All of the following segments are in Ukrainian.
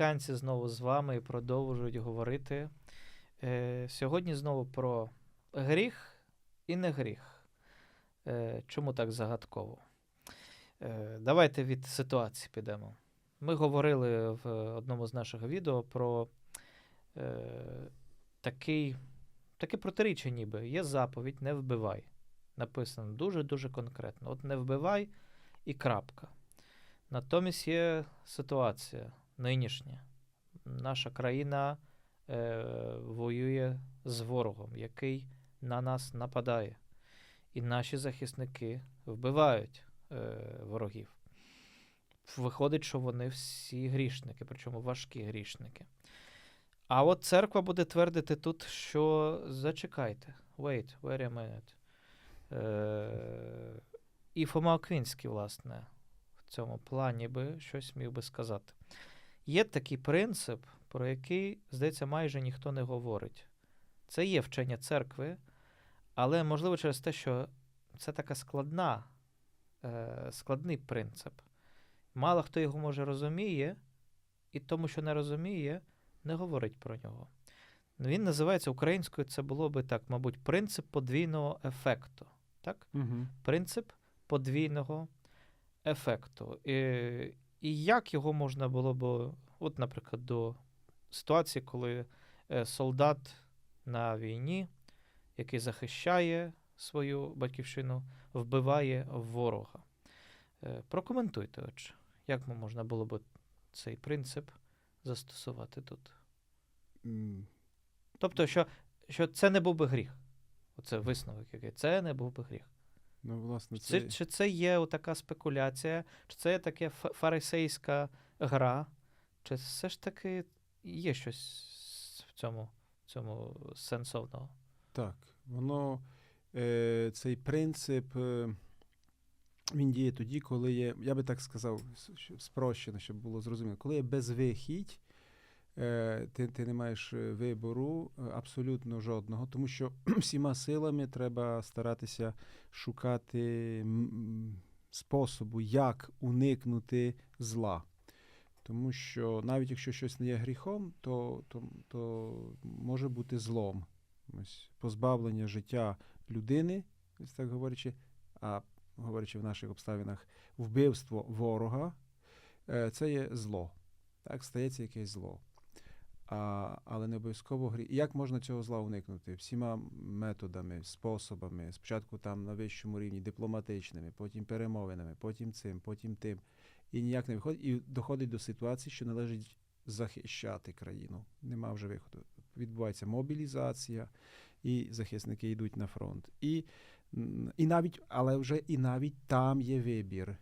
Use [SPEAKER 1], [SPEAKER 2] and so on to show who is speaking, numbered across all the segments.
[SPEAKER 1] Американці знову з вами і продовжують говорити. Е, сьогодні знову про гріх і не гріх. Е, чому так загадково? Е, давайте від ситуації підемо. Ми говорили в одному з наших відео про е, такий, таке протиріччя, ніби є заповідь не вбивай. Написано дуже-дуже конкретно. От не вбивай і крапка. Натомість є ситуація нинішня. Наша країна е, воює з ворогом, який на нас нападає. І наші захисники вбивають е, ворогів. Виходить, що вони всі грішники, причому важкі грішники. А от церква буде твердити тут, що зачекайте, wait, wait a minute. Е, і Фома Оквінський, власне, в цьому плані би щось міг би сказати. Є такий принцип, про який, здається, майже ніхто не говорить. Це є вчення церкви, але можливо через те, що це така складна, е, складний принцип. Мало хто його може розуміє, і тому, що не розуміє, не говорить про нього. Він називається українською, це було би так, мабуть, принцип подвійного ефекту. Так?
[SPEAKER 2] Угу.
[SPEAKER 1] Принцип подвійного ефекту. І, і як його можна було б, от, наприклад, до ситуації, коли е, солдат на війні, який захищає свою батьківщину, вбиває ворога. Е, Прокоментуйте, отже, як можна було б цей принцип застосувати тут? Тобто, що, що це не був би гріх. Оце висновок який. Це не був би гріх.
[SPEAKER 2] Ну, власне,
[SPEAKER 1] Це,
[SPEAKER 2] це,
[SPEAKER 1] чи це є така спекуляція, чи це є таке фа- фарисейська гра, чи все ж таки є щось в цьому, в цьому сенсовного?
[SPEAKER 2] так. Воно е, цей принцип. Е, він діє тоді, коли є, я би так сказав, спрощено, щоб було зрозуміло, коли є безвихідь, ти, ти не маєш е, вибору е, абсолютно жодного, тому що всіма силами треба старатися шукати способу, як уникнути зла. Тому що навіть якщо щось не є гріхом, то, то, то може бути злом. Ось позбавлення життя людини, так говорячи, а говорячи в наших обставинах, вбивство ворога, е, це є зло. Так, стається якесь зло. А, але не обов'язково гріх. І як можна цього зла уникнути? Всіма методами, способами, спочатку там на вищому рівні дипломатичними, потім перемовинами, потім цим, потім тим. І ніяк не виходить. І доходить до ситуації, що належить захищати країну. Нема вже виходу. Відбувається мобілізація, і захисники йдуть на фронт. І, і навіть, але вже і навіть там є вибір.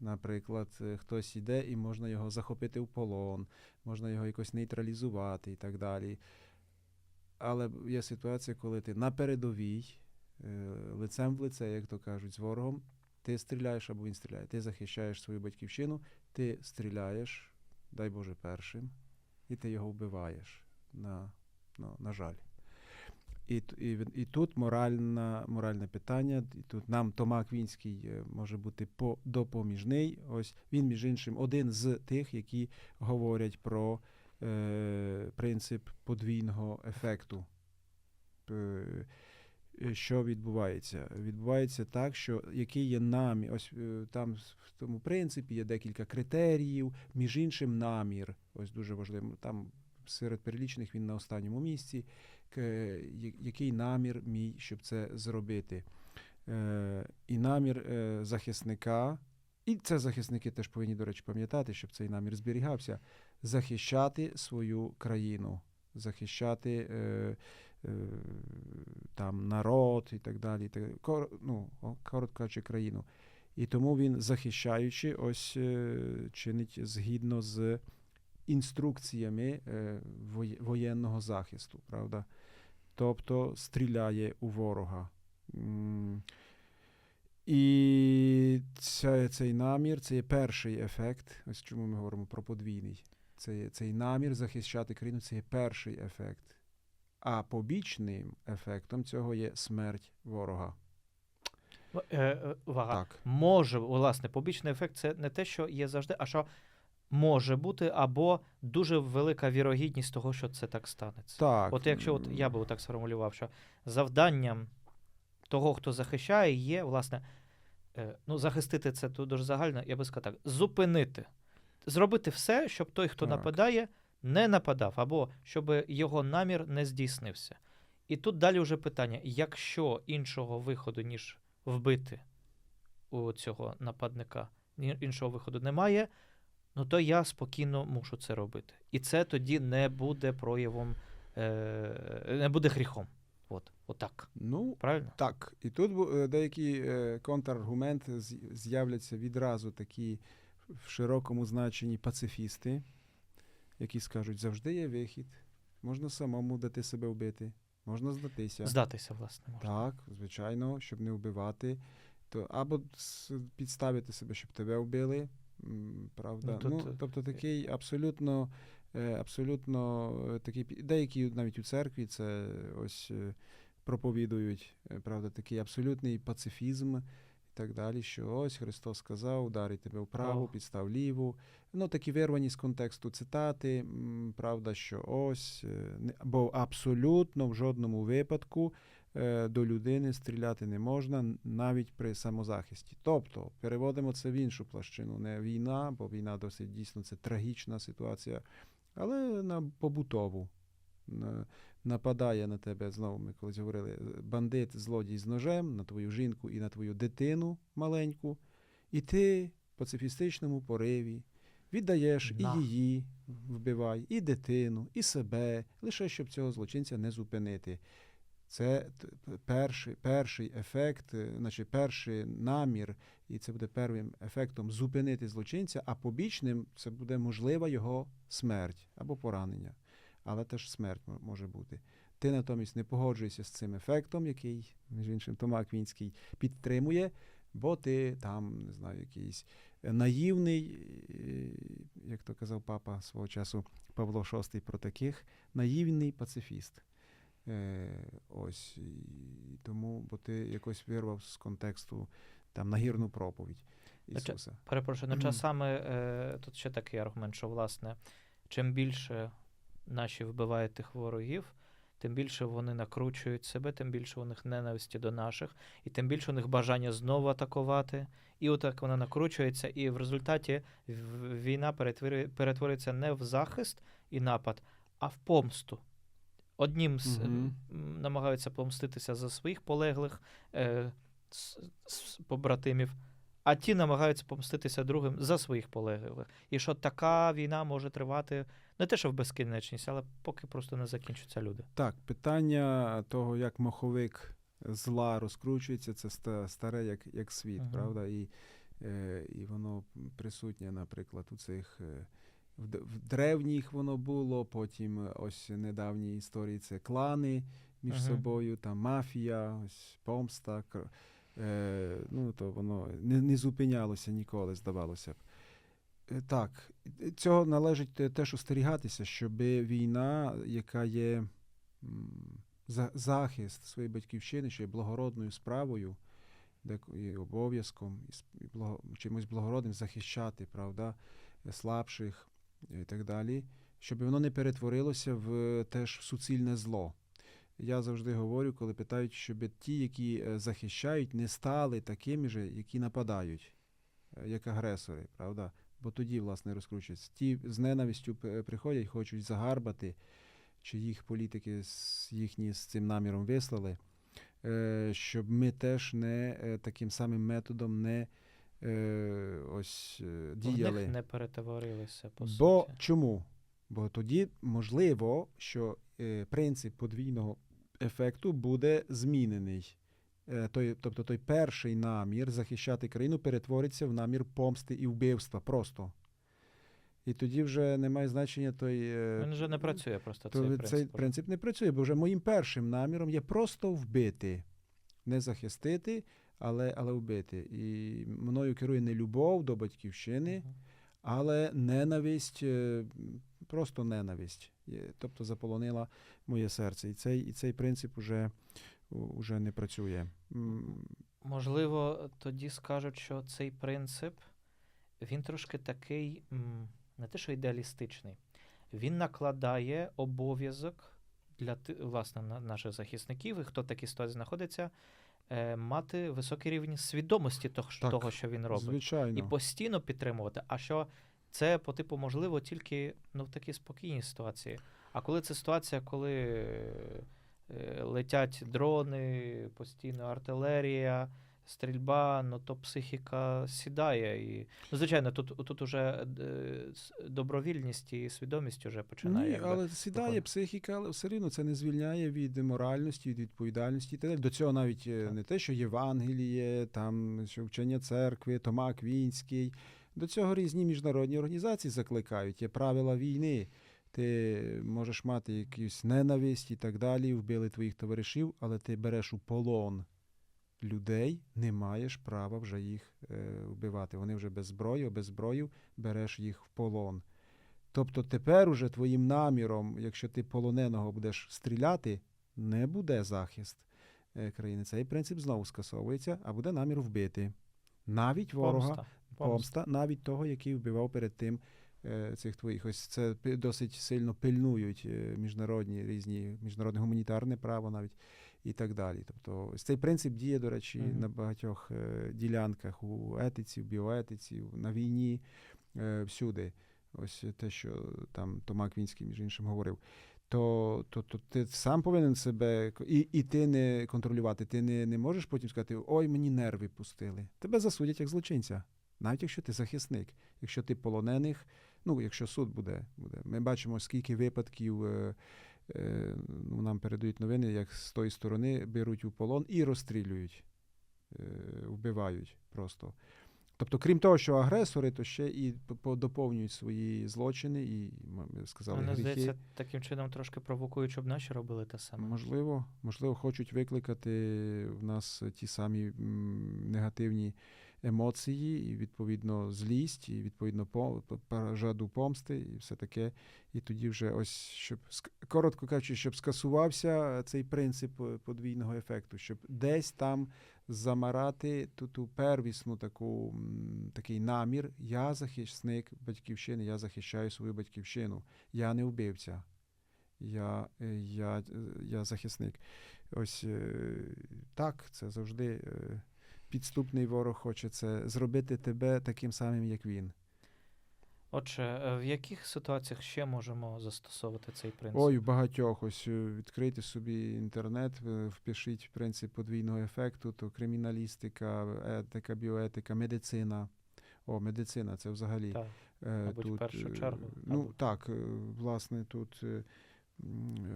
[SPEAKER 2] Наприклад, е, хтось іде і можна його захопити в полон, можна його якось нейтралізувати і так далі. Але є ситуація, коли ти на передовій, е, лицем в лице, як то кажуть, з ворогом, ти стріляєш або він стріляє. Ти захищаєш свою батьківщину, ти стріляєш, дай Боже, першим, і ти його вбиваєш. На, ну, на жаль. І, і, і тут моральна, моральне питання, і тут нам Тома Квінський е, може бути по, допоміжний. Ось він, між іншим, один з тих, які говорять про е, принцип подвійного ефекту. Е, е, що відбувається? Відбувається так, що який є намір, ось там в тому принципі є декілька критеріїв, між іншим намір. Ось дуже важливо. Там серед перелічених він на останньому місці. Який намір мій, щоб це зробити? Е, і намір е, захисника, і це захисники теж повинні, до речі, пам'ятати, щоб цей намір зберігався, захищати свою країну, захищати е, там народ і так далі. ну, коротко кажучи, країну. І тому він, захищаючи, ось чинить згідно з інструкціями е, воєнного захисту, правда? Тобто стріляє у ворога. І ця, цей намір це є перший ефект. Ось чому ми говоримо про подвійний. Це цей намір захищати країну це є перший ефект. А побічним ефектом цього є смерть ворога.
[SPEAKER 1] Е, е, увага.
[SPEAKER 2] Так.
[SPEAKER 1] Може, власне, побічний ефект це не те, що є завжди, а що може бути, або дуже велика вірогідність того, що це так станеться.
[SPEAKER 2] Так.
[SPEAKER 1] От якщо от я би так сформулював, що завданням того, хто захищає, є, власне, е, ну, захистити це тут дуже загально, я би сказав так, зупинити, зробити все, щоб той, хто
[SPEAKER 2] Так.
[SPEAKER 1] нападає, не нападав, або щоб його намір не здійснився. І тут далі вже питання: якщо іншого виходу, ніж вбити у цього нападника, іншого виходу немає, ну то я спокійно мушу це робити. І це тоді не буде проявом, е, не буде гріхом. От, отак.
[SPEAKER 2] Ну,
[SPEAKER 1] Правильно?
[SPEAKER 2] Так, і тут е, деякі е, контраргументи з'являться відразу такі в широкому значенні пацифісти, які скажуть, завжди є вихід, можна самому дати себе вбити, можна здатися.
[SPEAKER 1] Здатися, власне, можна.
[SPEAKER 2] Так, звичайно, щоб не вбивати, то або підставити себе, щоб тебе вбили. Правда,
[SPEAKER 1] Ну,
[SPEAKER 2] ну,
[SPEAKER 1] тут, е,
[SPEAKER 2] тобто такий абсолютно, е, абсолютно е, такий деякі навіть у церкві це ось е, проповідують, е, правда, такий абсолютний пацифізм і так далі, що ось Христос сказав, ударий тебе вправо, підстав ліву. Ну, такі вирвані з контексту цитати, правда, що ось, бо абсолютно в жодному випадку до людини стріляти не можна навіть при самозахисті. Тобто переводимо це в іншу площину, не війна, бо війна досить дійсно це трагічна ситуація, але на побутову. Нападає на тебе знову. Ми колись говорили, е, бандит, злодій з ножем на твою жінку і на твою дитину маленьку, і ти в пацифістичному пориві віддаєш
[SPEAKER 1] На.
[SPEAKER 2] і її вбивай, і дитину, і себе, лише щоб цього злочинця не зупинити. Це перший, перший ефект, е, значить, перший намір, і це буде первим ефектом зупинити злочинця, а побічним це буде можлива його смерть або поранення. Але теж смерть може бути. Ти натомість не погоджуєшся з цим ефектом, який, між іншим, Тома Квінський підтримує, бо ти там, не знаю, якийсь наївний, е, як то казав папа свого часу Павло VI про таких, наївний пацифіст. Е, ось і тому, бо ти якось вирвав з контексту там нагірну проповідь Ісуса.
[SPEAKER 1] Перепрошую, ну часами е, тут ще такий аргумент, що власне, чим більше наші вбивають тих ворогів, тим більше вони накручують себе, тим більше у них ненависті до наших, і тим більше у них бажання знову атакувати. І отак вона накручується, і в результаті війна перетворює- перетворюється не в захист і напад, а в помсту. Однім з, м, намагаються помститися за своїх полеглих е, с- с- побратимів, а ті намагаються помститися другим за своїх полеглих. І що така війна може тривати не те, що в безкінечність, але поки просто не закінчаться люди.
[SPEAKER 2] Так, питання того, як маховик зла розкручується, це старе як, як світ,
[SPEAKER 1] Мгм.
[SPEAKER 2] правда? І, е, і воно присутнє, наприклад, у цих. Е, в, в древніх воно було, потім е, ось недавні історії це клани між
[SPEAKER 1] Мгм.
[SPEAKER 2] собою, там мафія, ось помста. Е, ну, то воно не, не зупинялося ніколи, здавалося б. Е, Так, цього належить теж остерігатися, щоб війна, яка є захист своєї батьківщини, що є благородною справою, і обов'язком, і благо, чимось благородним захищати, правда, е, слабших і так далі, щоб воно не перетворилося в теж суцільне зло. Я завжди говорю, коли питають, щоб ті, які е, захищають, не стали такими же, які нападають, е, як агресори, правда? Бо тоді, власне, розкручується. Ті з ненавистю приходять, хочуть загарбати, чи їх політики з їхні з цим наміром вислали, е, щоб ми теж не е, таким самим методом не е, ось е, діяли.
[SPEAKER 1] них не перетворилися, по
[SPEAKER 2] Бо чому? Бо тоді можливо, що е, принцип подвійного ефекту буде змінений. Е, той, тобто той перший намір захищати країну перетвориться в намір помсти і вбивства просто. І тоді вже немає значення той. е,
[SPEAKER 1] Він вже не працює просто
[SPEAKER 2] то
[SPEAKER 1] цей
[SPEAKER 2] цей
[SPEAKER 1] принцип.
[SPEAKER 2] принцип не працює, бо вже моїм першим наміром є просто вбити, не захистити, але, але вбити. І мною керує не любов до батьківщини, але ненависть, е, просто ненависть. Тобто заполонила моє серце. І цей, і цей принцип уже, уже не працює.
[SPEAKER 1] Можливо, тоді скажуть, що цей принцип він трошки такий, не те, що ідеалістичний, він накладає обов'язок для власне на- наших захисників, і хто в такій ситуації знаходиться, мати високий рівень свідомості того,
[SPEAKER 2] Так,
[SPEAKER 1] того, що він робить, і постійно підтримувати. А що це по типу можливо тільки ну, в такій спокійній ситуації. А коли це ситуація, коли е, летять дрони, постійно артилерія, стрільба, ну то психіка сідає. І, ну, звичайно, тут, тут уже е, добровільність і свідомість вже починає.
[SPEAKER 2] Ні,
[SPEAKER 1] якби,
[SPEAKER 2] але сідає
[SPEAKER 1] виходить.
[SPEAKER 2] психіка, але все рівно це не звільняє від моральності, від відповідальності. і так далі. До цього навіть е,
[SPEAKER 1] Так.
[SPEAKER 2] не те, що Євангеліє, там що вчення церкви, Тома Аквінський. До цього різні міжнародні організації закликають. Є правила війни. Ти можеш мати якусь ненависть і так далі, вбили твоїх товаришів, але ти береш у полон людей, не маєш права вже їх е, вбивати. Вони вже без зброї, без зброї береш їх в полон. Тобто тепер уже твоїм наміром, якщо ти полоненого будеш стріляти, не буде захист е, країни. Цей принцип знову скасовується, а буде намір вбити. Навіть ворога, помста,
[SPEAKER 1] Помста. Помста.
[SPEAKER 2] навіть того, який вбивав перед тим е, цих твоїх. Ось це досить сильно пильнують е, міжнародні різні, міжнародне гуманітарне право навіть і так далі. Тобто ось цей принцип діє, до речі,
[SPEAKER 1] Мгм.
[SPEAKER 2] на багатьох е, ділянках у етиці, в біоетиці, на війні, е, всюди. Ось те, що там Тома Квінський, між іншим, говорив. То, то, то ти сам повинен себе і, і ти не контролювати. Ти не, не можеш потім сказати, ой, мені нерви пустили. Тебе засудять як злочинця, навіть якщо ти захисник, якщо ти полонених, ну якщо суд буде. буде. Ми бачимо, скільки випадків е, ну, нам передають новини, як з тої сторони беруть у полон і розстрілюють, е, вбивають просто. Тобто, крім того, що агресори, то ще і доповнюють свої злочини і, ми сказали, гріхи.
[SPEAKER 1] здається, таким чином трошки провокують, щоб наші робили те саме.
[SPEAKER 2] Можливо, можливо, хочуть викликати в нас ті самі негативні емоції, і відповідно злість, і відповідно по, по- по- жаду помсти, і все таке. І тоді вже ось щоб коротко кажучи, щоб скасувався цей принцип е, подвійного ефекту, щоб десь там замарати ту, ту первісну таку такий намір. Я захисник батьківщини, я захищаю свою батьківщину, я не вбивця. Я, е, я, е, я захисник. Ось е, так, це завжди е, підступний ворог хоче це зробити тебе таким самим, як він.
[SPEAKER 1] Отже, е, в яких ситуаціях ще можемо застосовувати цей принцип?
[SPEAKER 2] Ой, у багатьох ось е, відкрийте собі інтернет, впишіть принцип подвійного ефекту, то криміналістика, етика, біоетика, медицина. О, медицина, це взагалі.
[SPEAKER 1] Так.
[SPEAKER 2] Е,
[SPEAKER 1] Мабуть, в першу чергу,
[SPEAKER 2] Ну
[SPEAKER 1] мабуть.
[SPEAKER 2] так, власне, тут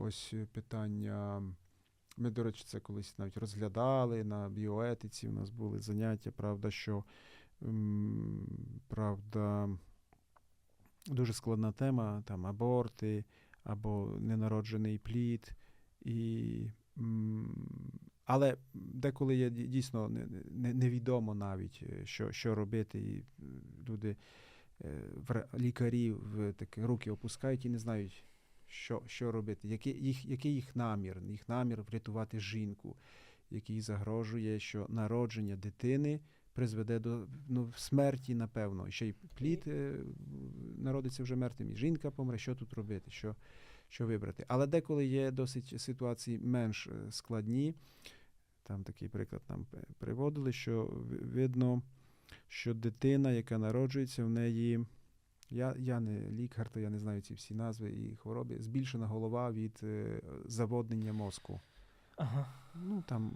[SPEAKER 2] ось питання. Ми, до речі, це колись навіть розглядали на біоетиці. У нас були заняття, правда, що правда, дуже складна тема, там аборти або ненароджений плід. І, але деколи є дійсно не- не- невідомо навіть, е, що, що робити. І е, люди е, лікарі в такі руки опускають і не знають, що, що робити, який їх, який їх намір, їх намір врятувати жінку, який загрожує, що народження дитини призведе до ну, смерті, напевно. І Ще й плід е, народиться вже мертвим, і жінка помре. Що тут робити? Що, що вибрати? Але деколи є досить ситуації менш е, складні. Там такий приклад нам приводили, що видно, що дитина, яка народжується, в неї. Я, я не лікар, то я не знаю ці всі назви і хвороби. Збільшена голова від е, заводнення мозку.
[SPEAKER 1] Ага.
[SPEAKER 2] Ну там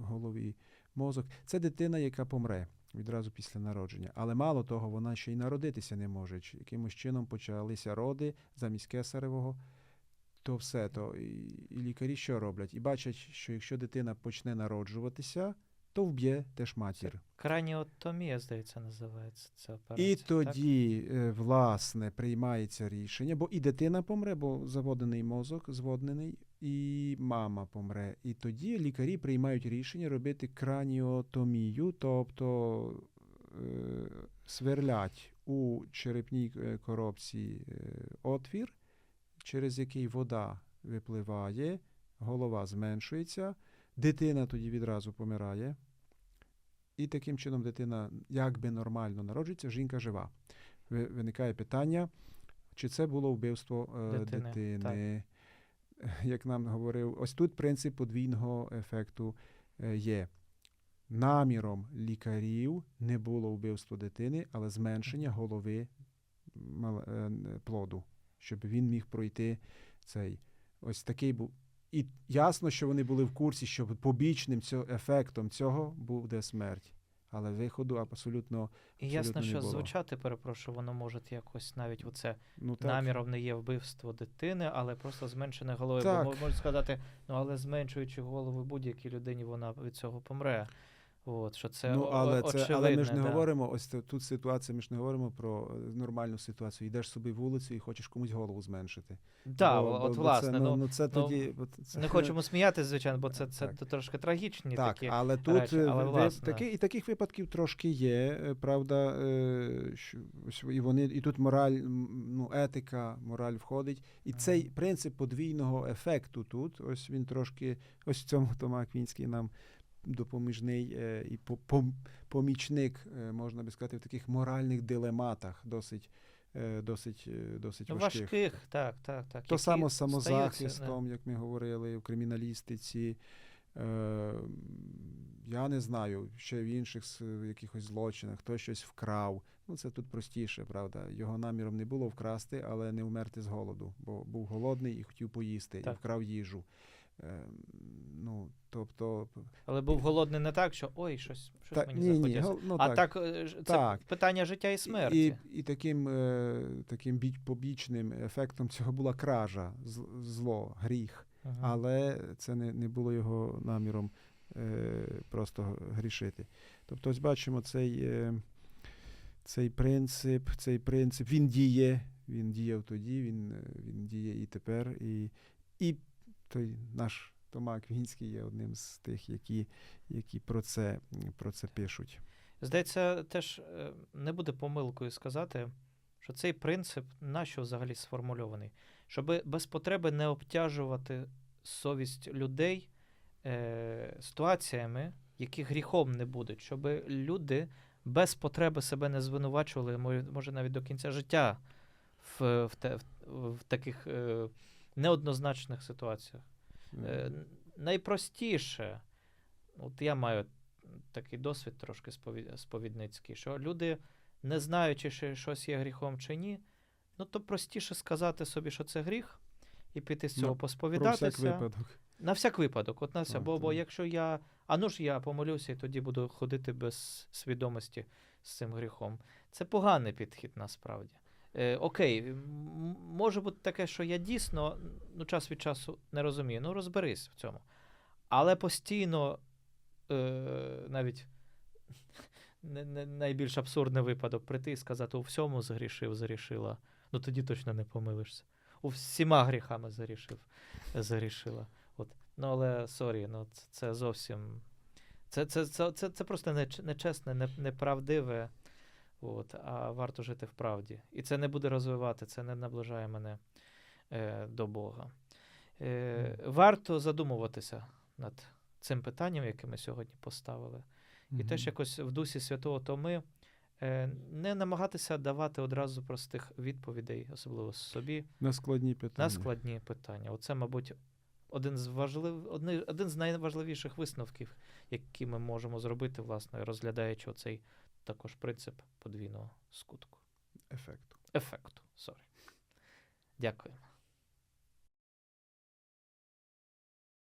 [SPEAKER 2] в голові мозок. Це дитина, яка помре відразу після народження. Але мало того, вона ще й народитися не може. Чи Якимось чином почалися роди замість кесаревого. То все, то і, і лікарі що роблять? І бачать, що якщо дитина почне народжуватися, то вб'є теж матір.
[SPEAKER 1] Краніотомія, здається, називається ця операція.
[SPEAKER 2] І тоді, е, власне, приймається рішення, бо і дитина помре, бо заводений мозок, зводнений, і мама помре. І тоді лікарі приймають рішення робити краніотомію, тобто е, сверлять у черепній е, коробці отвір, через який вода випливає, голова зменшується, дитина тоді відразу помирає. І таким чином дитина якби нормально народжується, жінка жива. виникає питання, чи це було вбивство е,
[SPEAKER 1] Дитини,
[SPEAKER 2] дитини. Як нам говорив, ось тут принцип подвійного ефекту е, є. Наміром лікарів не було вбивство дитини, але зменшення голови е, плоду, щоб він міг пройти цей. Ось такий був. І ясно, що вони були в курсі, що побічним цього, ефектом цього буде смерть. Але виходу абсолютно
[SPEAKER 1] І ясно,
[SPEAKER 2] не
[SPEAKER 1] що
[SPEAKER 2] було.
[SPEAKER 1] звучати, перепрошую, воно може якось навіть оце
[SPEAKER 2] ну так.
[SPEAKER 1] наміром не є вбивство дитини, але просто зменшене голови.
[SPEAKER 2] Так.
[SPEAKER 1] Бо мо- можуть сказати, ну але зменшуючи голови будь-якій людині, вона від цього помре. От, що це,
[SPEAKER 2] ну, але, це, але ми ж не
[SPEAKER 1] да.
[SPEAKER 2] говоримо, ось тут ситуація, ми ж не говоримо про е, нормальну ситуацію. Йдеш собі вулицю і хочеш комусь голову зменшити.
[SPEAKER 1] Да,
[SPEAKER 2] Бо-
[SPEAKER 1] от,
[SPEAKER 2] бо-
[SPEAKER 1] власне,
[SPEAKER 2] це,
[SPEAKER 1] ну,
[SPEAKER 2] ну, це тоді. от це-
[SPEAKER 1] не хочемо сміятися, звичайно, бо це, це
[SPEAKER 2] Так.
[SPEAKER 1] трошки трагічні
[SPEAKER 2] Так,
[SPEAKER 1] такі.
[SPEAKER 2] але тут
[SPEAKER 1] речі,
[SPEAKER 2] е,
[SPEAKER 1] але,
[SPEAKER 2] ви-
[SPEAKER 1] власне.
[SPEAKER 2] такі, і таких випадків трошки є, е, правда, що, і вони, і тут мораль, ну, етика, мораль входить. І
[SPEAKER 1] Мгм.
[SPEAKER 2] цей принцип подвійного ефекту тут, ось він трошки, ось в цьому Тома Аквінський нам допоміжний е, і по- помічник, е, можна би сказати, в таких моральних дилематах досить, е, досить, досить важких.
[SPEAKER 1] важких, так, так, так.
[SPEAKER 2] То само з самозахистом, як ми говорили, в криміналістиці. Е, я не знаю, ще в інших якихось злочинах, хтось щось вкрав. Ну, це тут простіше, правда. Його наміром не було вкрасти, але не вмерти з голоду, бо був голодний і хотів поїсти,
[SPEAKER 1] Так.
[SPEAKER 2] і вкрав їжу. Е, ну, тобто.
[SPEAKER 1] Але був голодний не так, що ой, щось, щось
[SPEAKER 2] та,
[SPEAKER 1] мені
[SPEAKER 2] ні, ні,
[SPEAKER 1] захотілося.
[SPEAKER 2] ну,
[SPEAKER 1] а так, е, ж- це
[SPEAKER 2] Так.
[SPEAKER 1] питання життя і смерті.
[SPEAKER 2] І, і таким, е, таким побічним ефектом цього була кража, зло, гріх.
[SPEAKER 1] Мгм.
[SPEAKER 2] але це не, не було його наміром е, просто грішити. Тобто, ось бачимо цей, е, цей принцип, цей принцип, він діє, він діяв тоді, він, е, він діє і тепер. І, і той наш Тома Аквінський є одним з тих, які, які про, це, про це пишуть.
[SPEAKER 1] Здається, теж е, не буде помилкою сказати, що цей принцип нащо взагалі сформульований, щоб без потреби не обтяжувати совість людей е, ситуаціями, які гріхом не будуть, щоб люди без потреби себе не звинувачували, може навіть до кінця життя в, в, в, в таких е, неоднозначних ситуаціях. Е, найпростіше, от я маю такий досвід трошки спові- сповідницький, що люди, не знаючи, чи щось є гріхом чи ні, ну то простіше сказати собі, що це гріх, і піти з цього
[SPEAKER 2] Ну, Про всяк випадок.
[SPEAKER 1] На всяк випадок, от на все.
[SPEAKER 2] Так,
[SPEAKER 1] Бо, бо якщо я. А ну ж я помолюся і тоді буду ходити без свідомості з цим гріхом. Це поганий підхід насправді. Е, окей, може бути таке, що я дійсно ну, час від часу не розумію. Ну, розберись в цьому. Але постійно, е, навіть не, не, найбільш абсурдний випадок прийти і сказати, у всьому згрішив, згрішила. Ну тоді точно не помилишся. У всіма гріхами згрішив, згрішила. От. Ну, але сорі, ну це, зовсім. Це, це, це, це, це просто неч- нечесне, не, неправдиве. От, а варто жити в правді. І це не буде розвивати, це не наближає мене е, до Бога. Е, варто задумуватися над цим питанням, яке ми сьогодні поставили. І теж якось в дусі Святого Томи е, не намагатися давати одразу простих відповідей, особливо собі,
[SPEAKER 2] на складні питання.
[SPEAKER 1] на складні питання. Оце, мабуть, один з важлив... одни- один з найважливіших висновків, які ми можемо зробити, власне, розглядаючи оцей також принцип подвійного скутку.
[SPEAKER 2] Ефекту.
[SPEAKER 1] Ефекту. Сорі. Дякуємо.